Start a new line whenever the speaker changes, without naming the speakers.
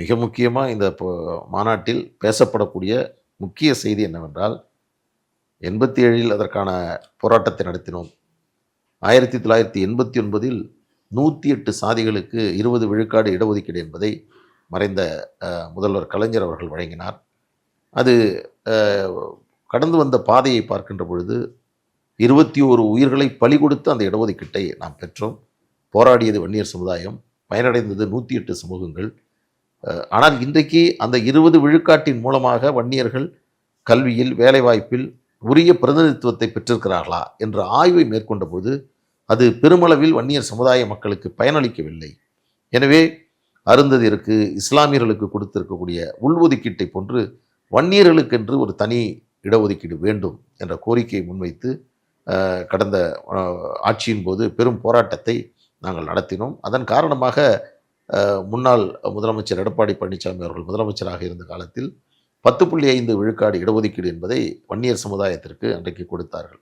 மிக முக்கியமாக இந்த மாநாட்டில் பேசப்படக்கூடிய முக்கிய செய்தி என்னவென்றால் எண்பத்தி ஏழில் அதற்கான போராட்டத்தை நடத்தினோம். ஆயிரத்தி தொள்ளாயிரத்தி எண்பத்தி ஒன்பதில் நூற்றி எட்டு சாதிகளுக்கு இருபது விழுக்காடு இடஒதுக்கீடு என்பதை மறைந்த முதல்வர் கலைஞர் அவர்கள் வழங்கினார். அது கடந்து வந்த பாதையை பார்க்கின்ற பொழுது இருபத்தி ஓரு உயிர்களை பலி கொடுத்து அந்த இடஒதுக்கீட்டை நாம் பெற்றோம். போராடியது வன்னியர் சமுதாயம் பயனடைந்தது நூற்றி எட்டு சமூகங்கள். ஆனால் இன்றைக்கு அந்த இருபது விழுக்காட்டின் மூலமாக வன்னியர்கள் கல்வியில் வேலைவாய்ப்பில் உரிய பிரதிநிதித்துவத்தை பெற்றிருக்கிறார்களா என்ற ஆய்வை மேற்கொண்ட போது அது பெருமளவில் வன்னியர் சமுதாய மக்களுக்கு பயனளிக்கவில்லை. எனவே அருந்ததிற்கு இஸ்லாமியர்களுக்கு கொடுத்திருக்கக்கூடிய உள்ஒதுக்கீட்டை போன்று வன்னியர்களுக்கென்று ஒரு தனி இடஒதுக்கீடு வேண்டும் என்ற கோரிக்கையை முன்வைத்து கடந்த ஆட்சியின் போது பெரும் போராட்டத்தை நாங்கள் நடத்தினோம். அதன் காரணமாக முன்னாள் முதலமைச்சர் எடப்பாடி பழனிசாமி அவர்கள் முதலமைச்சராக இருந்த காலத்தில் பத்து புள்ளி ஐந்து விழுக்காடு இடஒதுக்கீடு என்பதை வன்னியர் சமுதாயத்திற்கு அன்றைக்கு கொடுத்தார்கள்.